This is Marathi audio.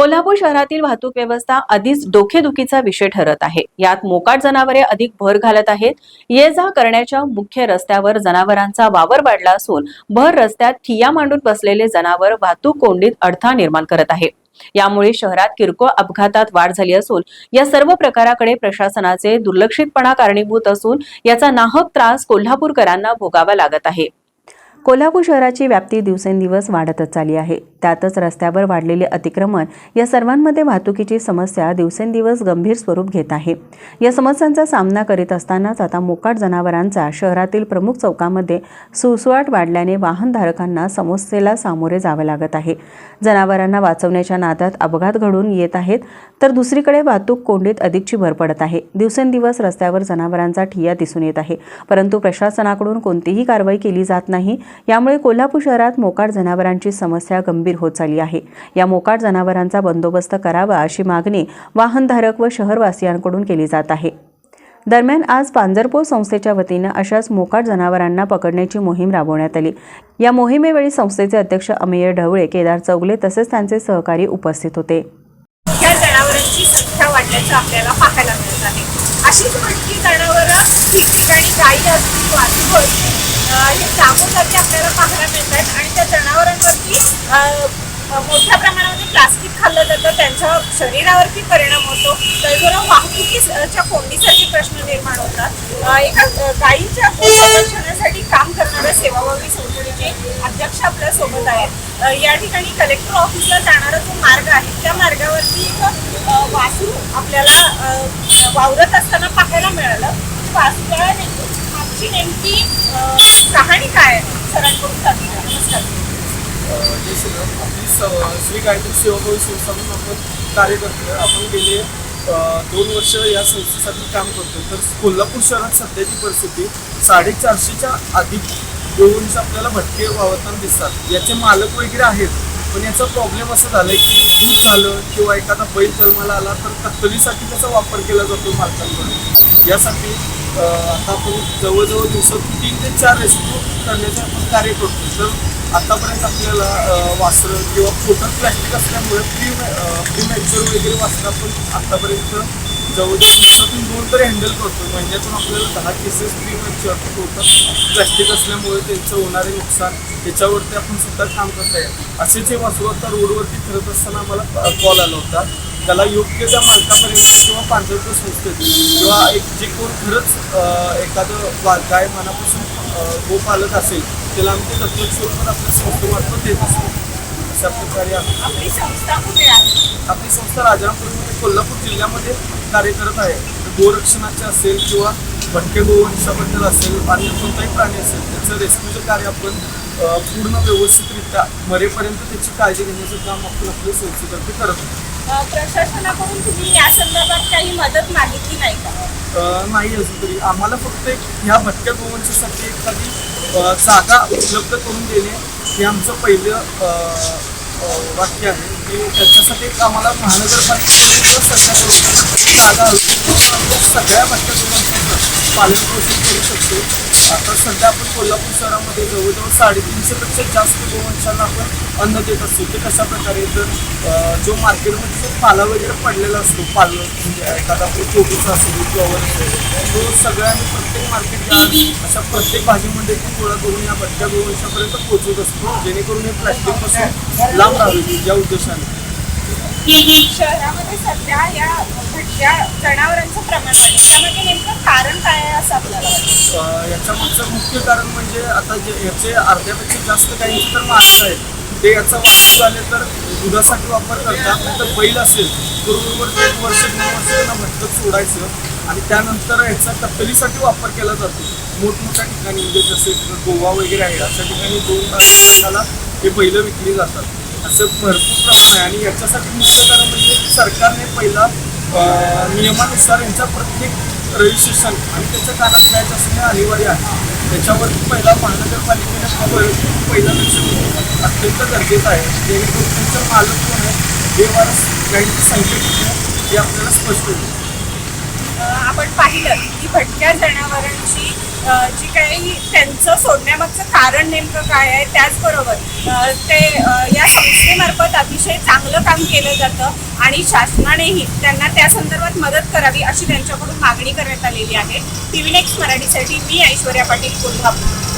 कोल्हापूर शहरातील वाहतूक व्यवस्था आधीच डोकेदुखीचा विषय ठरत आहे. यात मोकाट जनावरे अधिक भर घालत आहेत. ये जा करण्याच्या मुख्य रस्त्यावर जनावरांचा वावर वाढला असून भर रस्त्यात ठिया मांडून बसलेले जनावर वाहतूक कोंडीत अडथळा निर्माण करत आहे. यामुळे शहरात किरकोळ अपघातात वाढ झाली असून या सर्व प्रकाराकडे प्रशासनाचे दुर्लक्षितपणा कारणीभूत असून याचा नाहक त्रास कोल्हापूरकरांना भोगावा लागत आहे. कोल्हापूर शहराची व्याप्ती दिवसेंदिवस वाढतच चालली आहे. त्यातच रस्त्यावर वाढलेले अतिक्रमण या सर्वांमध्ये वाहतुकीची समस्या दिवसेंदिवस गंभीर स्वरूप घेत आहे. या समस्यांचा सामना करीत असतानाच आता मोकाट जनावरांचा शहरातील प्रमुख चौकामध्ये सुळसुळाट वाढल्याने वाहनधारकांना समस्येला सामोरे जावे लागत आहे. जनावरांना वाचवण्याच्या नादात अपघात घडून येत आहेत तर दुसरीकडे वाहतूक कोंडीत अधिकची भर पडत आहे. दिवसेंदिवस रस्त्यावर जनावरांचा ठिया दिसून येत आहे परंतु प्रशासनाकडून कोणतीही कारवाई केली जात नाही. यामुळे कोल्हापूर शहरात मोकाट जनावरांची समस्या गंभीर होत चालली आहे. या मोकाट जनावरांचा बंदोबस्त करावा अशी मागणी वाहनधारक व शहरवासियांकडून केली जात आहे. दरम्यान आज पांजरपोर संस्थेच्या वतीनं अशाच मोकाट जनावरांना पकडण्याची मोहीम राबवण्यात आली. या मोहिमेवेळी संस्थेचे अध्यक्ष अमेय ढवळे केदार चौगले तसेच त्यांचे सहकारी उपस्थित होते. या जनावरांची संख्या वाढल्याचं आपल्याला पाहायला मिळत आहे. अशीच भटकी जनावरं ठिकठिकाणी गायी असतील वासरू असतील हे जागोजागी आपल्याला पाहायला मिळतात आणि त्या जनावरांवरती मोठ्या प्रमाणामध्ये प्लास्टिक खाल्लं जातं त्यांच्या शरीरावरती परिणाम होतो. तर वाहतुकीच्या कोंडीसाठी प्रश्न निर्माण होतात. एका अं, गायीच्या संरक्षणासाठी काम करणाऱ्या सेवाभावी संस्थेचे अध्यक्ष आपल्यासोबत आहेत. या ठिकाणी कलेक्टर ऑफिसला जाणारा जो मार्ग आहे त्या मार्गावरती एक अं, वासरू आपल्याला वावरत असताना नेमकी नेमकी कहाणी काय आहे? सरांकडून नमस्कार. जय श्रीराम आपली श्री गायत्री सेवाभावी संस्था म्हणून आपण कार्य करतोय. आपण गेले दोन वर्ष या संस्थेसाठी काम करतोय. तर कोल्हापूर शहरात सध्याची परिस्थिती साडेचारशेच्या अधिक गोवंश आपल्याला भटके वावरताना दिसतात. याचे मालक वगैरे आहेत पण याचा प्रॉब्लेम असं झालाय की दूध झालं किंवा एखादा बैल जन्माला आला तर कत्तलीसाठी त्याचा वापर केला जातो मालकांकडून. यासाठी आता आपण जवळजवळ दिवसातून तीन ते चार रेस्क्यू करण्याचे आपण कार्य करतो तर आतापर्यंत आपल्याला वासरं किंवा पोटात प्लॅस्टिक असल्यामुळे प्री प्रीमॅच्युअर वगैरे वासरं आपण आतापर्यंत जवळजवळ दिवसातून दोन तरी हँडल करतो महिन्यातून आपल्याला दहा केसेस प्रीमॅच्युअर मॅच्युअर प्लॅस्टिक असल्यामुळे त्यांचं होणारे नुकसान त्याच्यावरती आपण सुद्धा काम करता येईल असे जे वासरू आता रोडवरती फिरत असताना आम्हाला कॉल आला होता. त्याला योग्य त्या मालकापर्यंत किंवा पांढरपूर संस्थेत किंवा एक जे कोण खरंच एखादं वा गाय मनापासून गोपालक असेल त्याला आम्ही ते दत्तक स्वरूपात आपल्या संस्थेमार्फत देत असतो अशा प्रकारे आपली संस्था राजापूरमध्ये कोल्हापूर जिल्ह्यामध्ये कार्य करत आहे. गोरक्षणाचे असेल किंवा भटके गोवंशाबद्दल असेल अन्य कोणताही प्राणी असेल त्याचं रेस्क्यूचं कार्य आपण पूर्ण व्यवस्थितरित्या मरेपर्यंत त्याची काळजी घेण्याचं काम आपण आपल्या संस्थेतर्फे करत आहोत अं, प्रशासनाकडून तुम्ही या संदर्भात काही मदत मागितली नाही का? नाही अजून तरी. आम्हाला फक्त एक ह्या भटक्या गोवंशासाठी एखादी जागा उपलब्ध करून देणे हे आमचं पहिलं वाक्य आहे. की त्याच्यासाठी आम्हाला महानगरपालिकेकडून किंवा सरकारकडून जागा आपण सगळ्या भटक्या गोवंशाचं पालन पोषण करू शकतो. आता सध्या आपण कोल्हापूर शहरामध्ये जवळजवळ साडेतीनशेपेक्षा जास्त गोवंशांना आपण अन्न देत असतो. ते कशा प्रकारे? तर जो मार्केटमध्ये जो पाला वगैरे पडलेला असतो पाल म्हणजे एखादा आपलं कोबीचा असतो फ्लॉवर असेल तो सगळ्यांनी प्रत्येक मार्केट अशा प्रत्येक भाजीमध्ये गोळा करून या भटक्या गोवंशापर्यंत पोहोचवत असतो जेणेकरून हे प्लॅस्टिकपासून लांब राहावे या उद्देशाने. शहरामध्ये सध्या या भटक्या जनावरांच्या प्रमाण आहे. त्यामध्ये नेमकं कारण काय आहे असं आपल्याला वाटतं? याच्यामागचं मुख्य कारण म्हणजे आता जे याचे अर्ध्यापेक्षा जास्त काही तर माणसं आहेत. ते याचा वापर झाले तर दुधासाठी वापर करतात नंतर बैल असेल तर उर्वरित एक वर्ष दोन वर्ष त्यांना भटकत सोडायचं आणि त्यानंतर याचा तपलीसाठी वापर केला जातो. मोठमोठ्या ठिकाणी म्हणजे जसे गोवा वगैरे आहे अशा ठिकाणी दोन तारखेला हे बैल विकली जातात. असं भरपूर प्रमाण आहे आणि याच्यासाठी मुख्य कारण म्हणजे सरकारने पहिला नियमानुसार यांचा प्रत्येक रजिस्ट्रेशन आणि त्याच्या कानात मॅच असणे अनिवार्य आहे. त्याच्यावरती पहिला महानगरपालिकेने प- पहिलं लक्ष देणं अत्यंत गरजेचं आहे. जेणेकरून त्यांचं मालक कोण आहे बेवारस गाडीची संख्या किती आहे हे आपल्याला स्पष्ट होईल. आपण पाहिलं भटक्या जनावरांची जी काही त्यांचं सोडण्यामागचं कारण नेमकं काय आहे त्याचबरोबर ते या संस्थेमार्फत अतिशय चांगलं काम केलं जातं आणि शासनानेही त्यांना त्या संदर्भात मदत करावी अशी त्यांच्याकडून मागणी करण्यात आलेली आहे. टी व्ही नेक्स्ट मराठीसाठी मी ऐश्वर्या पाटील कोल्हापूर.